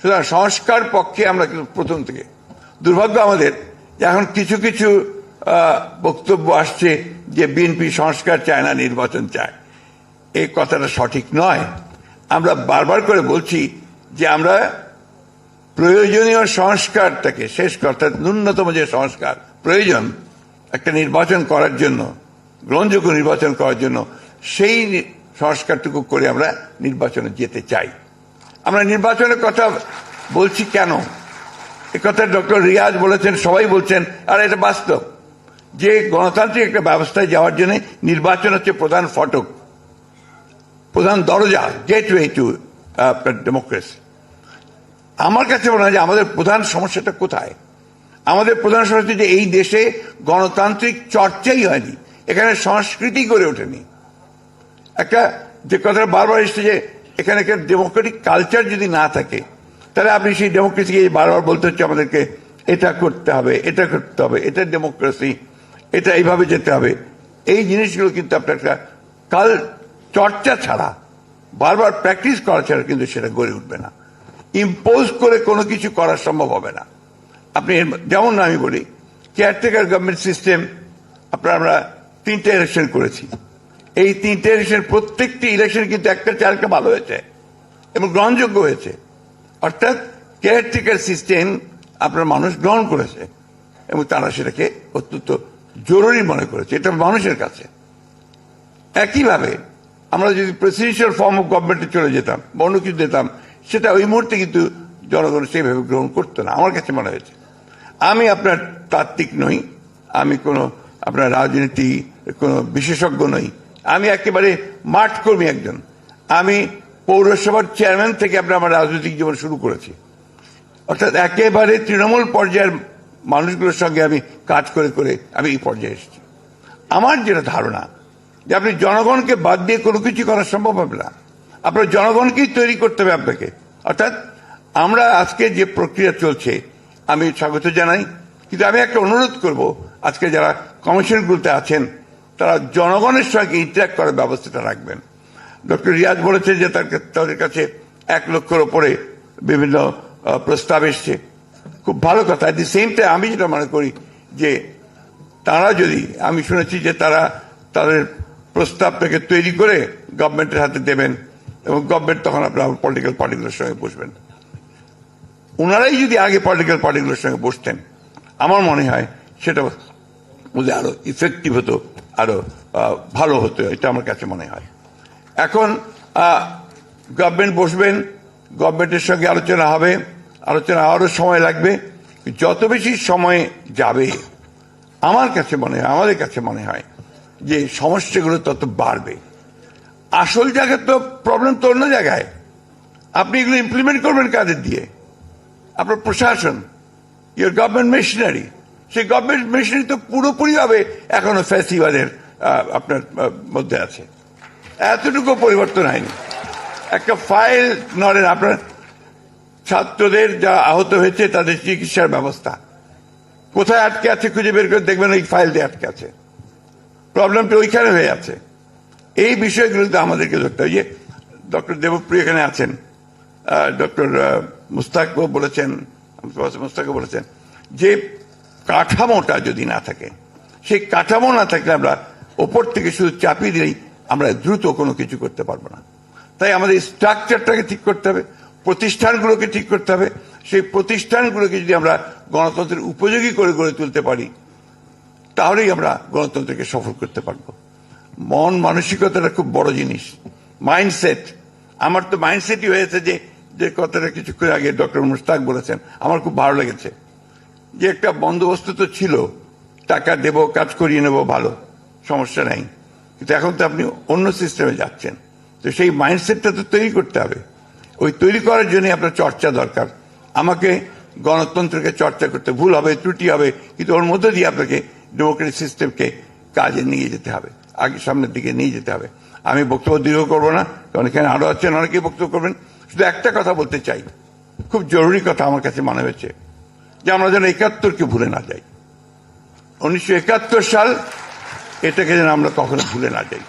সুতরাং সংস্কার পক্ষে আমরা কিন্তু প্রথম থেকে। দুর্ভাগ্য আমাদের, এখন কিছু কিছু বক্তব্য আসছে যে বিএনপি সংস্কার চায় না, নির্বাচন চায়। এই কথাটা সঠিক নয়। আমরা বারবার করে বলছি যে আমরা প্রয়োজনীয় সংস্কারটাকে, শেষ অর্থাৎ ন্যূনতম যে সংস্কার প্রয়োজন, একটা নির্বাচন করার জন্য, গ্রহণযোগ্য নির্বাচন করার জন্য, সেই সংস্কারটুকু করে আমরা নির্বাচনে যেতে চাই। আমরা নির্বাচনের কথা বলছি কেন? কথা ডক্টর রিয়াজ বলেছেন, সবাই বলছেন, আর এটা বাস্তব। যে গণতান্ত্রিক একটা ব্যবস্থায় যাওয়ার জন্য নির্বাচন হচ্ছে প্রধান ফটক, প্রধান দরজা গেটওয়ে টু ডেমোক্রেসি আমার কাছে মনে হয় যে আমাদের প্রধান সমস্যাটা কোথায়? আমাদের প্রধান সমস্যা যে এই দেশে গণতান্ত্রিক চর্চাই হয়নি, এখানে সংস্কৃতি গড়ে ওঠেনি। একটা যে কথাটা বারবার এসছে যে এখানে একটা ডেমোক্রেটিক কালচার যদি না থাকে, তাহলে আপনি সেই ডেমোক্রেসিকে বারবার বলতে হচ্ছে আমাদেরকে, এটা করতে হবে, এটা করতে হবে, এটা ডেমোক্রেসি এটা এইভাবে যেতে হবে। এই জিনিসগুলো কিন্তু আপনার একটা কাল চর্চা ছাড়া, বারবার প্র্যাকটিস করা ছাড়া কিন্তু সেটা গড়ে উঠবে না। ইম্পোজ করে কোনো কিছু করা সম্ভব হবে না। আপনি যেমন আমি বলি কেয়ারটেকার গভর্নমেন্ট সিস্টেম আপনার আমরা তিনটে ইলেকশন করেছি। এই তিনটে ইলেকশন প্রত্যেকটি ইলেকশন কিন্তু একটা আরেকটা ভালো হয়েছে এবং গ্রহণযোগ্য হয়েছে। অর্থাৎ কেয়ারটেকার সিস্টেম আপনার মানুষ গ্রহণ করেছে এবং তারা সেটাকে অত্যন্ত জরুরি মনে করেছে। এটা মানুষের কাছে। একইভাবে আমরা যদি প্রেসিডেন্সিয়াল ফর্ম অফ গভর্নমেন্টে চলে যেতাম বা অন্য কিছু দিতাম, সেটা ওই মুহূর্তে কিন্তু জনগণ সেইভাবে গ্রহণ করতো না, আমার কাছে মনে হয়েছে। আমি আপনার তাত্ত্বিক নই, আমি কোনো আপনার রাজনীতি, কোনো বিশেষজ্ঞ নই। আমি একেবারে মাঠ কর্মী একজন। আমি পৌরসভার চেয়ারম্যান থেকে আপনার আমার রাজনৈতিক জীবন শুরু করেছি। অর্থাৎ একেবারে তৃণমূল পর্যায়ের মানুষগুলোর সঙ্গে আমি কাজ করে করে আমি এই পর্যায়ে এসেছি। আমার যেটা ধারণা, যে আপনি জনগণকে বাদ দিয়ে কোনো কিছু করা সম্ভব হবে না। আপনার জনগণকেই তৈরি করতে হবে আপনাকে। অর্থাৎ আমরা আজকে যে প্রক্রিয়া চলছে, আমি স্বাগত জানাই। কিন্তু আমি একটা অনুরোধ করব, আজকে যারা কমিশনগুলোতে আছেন তারা জনগণের সঙ্গে ইন্টারাক্ট করার ব্যবস্থাটা রাখবেন। ডক্টর রিয়াজ বলেছেন যে তার তাদের কাছে এক লক্ষের ওপরে বিভিন্ন প্রস্তাব এসছে। খুব ভালো কথা। অ্যাট দি সেম টাইম আমি যেটা মনে করি যে তারা যদি, আমি শুনেছি যে তারা তাদের প্রস্তাবটাকে তৈরি করে গভর্নমেন্টের হাতে দেবেন এবং গভর্নমেন্ট তখন আপনার পলিটিক্যাল পার্টিগুলোর সঙ্গে বসবেন। ওনারাই যদি আগে পলিটিক্যাল পার্টিগুলোর সঙ্গে বসতেন, আমার মনে হয় সেটা বুঝে আরও ইফেক্টিভ হতো। আরও আহ, ভালো হতো এটা আমার কাছে মনে হয়। এখন গভর্নমেন্ট বসবেন গভর্নমেন্টের সঙ্গে আলোচনা হবে আলোচনা আরও সময় লাগবে যত বেশি সময় যাবে আমার কাছে মনে হয় আমাদের কাছে মনে হয় যে সমস্যাগুলো তত বাড়বে। আসল জায়গায় তো প্রবলেম তো অন্য জায়গায়। আপনি এগুলো ইমপ্লিমেন্ট করবেন কাদের দিয়ে? আপনার প্রশাসন ইউর গভর্নমেন্ট মেশিনারি সেই গভর্নমেন্ট মেশিনারি তো পুরোপুরিভাবে এখনও আহ, আপনার মধ্যে আছে। এতটুকু পরিবর্তন হয়নি। একটা ফাইল নড়েন আপনার ছাত্রদের যা আহত হয়েছে তাদের চিকিৎসার ব্যবস্থা। কোথায় আটকে আছে খুঁজে বের করে দেখবেন ওই ফাইল দিয়ে আটকে আছে। প্রবলেমটা ওইখানে হয়ে আছে। এই বিষয়গুলোতে আমাদেরকে ধরতে হবে। যে ডক্টর দেবপ্রিয় এখানে আছেন ডক্টর মুস্তাকও বলেছেন মুস্তাকও বলেছেন যে কাঠামোটা যদি না থাকে, সেই কাঠামো না থাকলে আমরা ওপর থেকে শুধু চাপিয়ে দিলেই আমরা দ্রুত কোনো কিছু করতে পারব না। তাই আমাদের স্ট্রাকচারটাকে ঠিক করতে হবে, প্রতিষ্ঠানগুলোকে ঠিক করতে হবে। সেই প্রতিষ্ঠানগুলোকে যদি আমরা গণতন্ত্রের উপযোগী করে গড়ে তুলতে পারি, তাহলেই আমরা গণতন্ত্রকে সফল করতে পারব। মন মানসিকতাটা খুব বড় জিনিস। মাইন্ডসেট আমার তো মাইন্ডসেটই হয়েছে যে যে কথাটা কিছুক্ষণ আগে ডক্টর মুস্তাক বলেছেন, আমার খুব ভালো লেগেছে। যে একটা বন্দোবস্ত তো ছিল, টাকা দেব, কাজ করিয়ে নেব, ভালো, সমস্যা নাই। কিন্তু এখন তো আপনি অন্য সিস্টেমে যাচ্ছেন। তো সেই মাইন্ডসেটটা তো তৈরি করতে হবে। ওই তৈরি করার জন্য আপনার চর্চা দরকার। আমাকে গণতন্ত্রকে চর্চা করতে ভুল হবে, ত্রুটি হবে, কিন্তু ওর মধ্যে দিয়ে আপনাকে ডেমোক্রেটিক সিস্টেমকে কাজে নিয়ে যেতে হবে, আগে সামনের দিকে নিয়ে যেতে হবে। আমি বক্তব্য দীর্ঘ করব না, কারণ এখানে আরও আছেন, অনেকেই বক্তব্য করবেন। শুধু একটা কথা বলতে চাই। খুব জরুরি কথা আমার কাছে মনে হয়েছে যে আমরা যেন একাত্তরকে ভুলে না যাই। উনিশশো একাত্তর সাল, এটাকে যেন আমরা কখনো ভুলে না যাই।